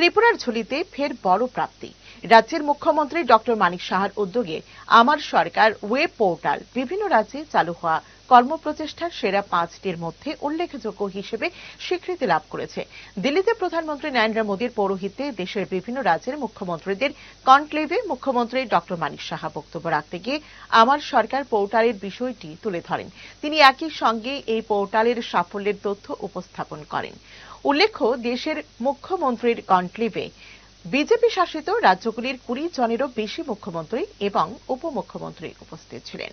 ত্রিপুরার ঝুলিতে ফের বড় প্রাপ্তি। রাজ্যের মুখ্যমন্ত্রী ডক্টর মানিক সাহার উদ্যোগে আমার সরকার ওয়েব পোর্টাল বিভিন্ন রাজ্যে চালু হওয়া কর্মপ্রচেষ্টার সেরা পাঁচটির মধ্যে উল্লেখযোগ্য হিসেবে স্বীকৃতি লাভ করেছে। দিল্লিতে প্রধানমন্ত্রী নরেন্দ্র মোদীর পৌরোহিত্যে দেশের বিভিন্ন রাজ্যের মুখ্যমন্ত্রীদের কনক্লেভে মুখ্যমন্ত্রী ডক্টর মানিক সাহা বক্তব্য রাখতে গিয়ে আমার সরকার পোর্টালের বিষয়টি তুলে ধরেন। তিনি একই সঙ্গে এই পোর্টালের সাফল্যের তথ্য উপস্থাপন করেন। উল্লেখ্য, দেশের মুখ্যমন্ত্রীর কনক্লেভে বিজেপি শাসিত রাজ্যগুলির কুড়ি জনেরও বেশি মুখ্যমন্ত্রী এবং উপমুখ্যমন্ত্রী উপস্থিত ছিলেন।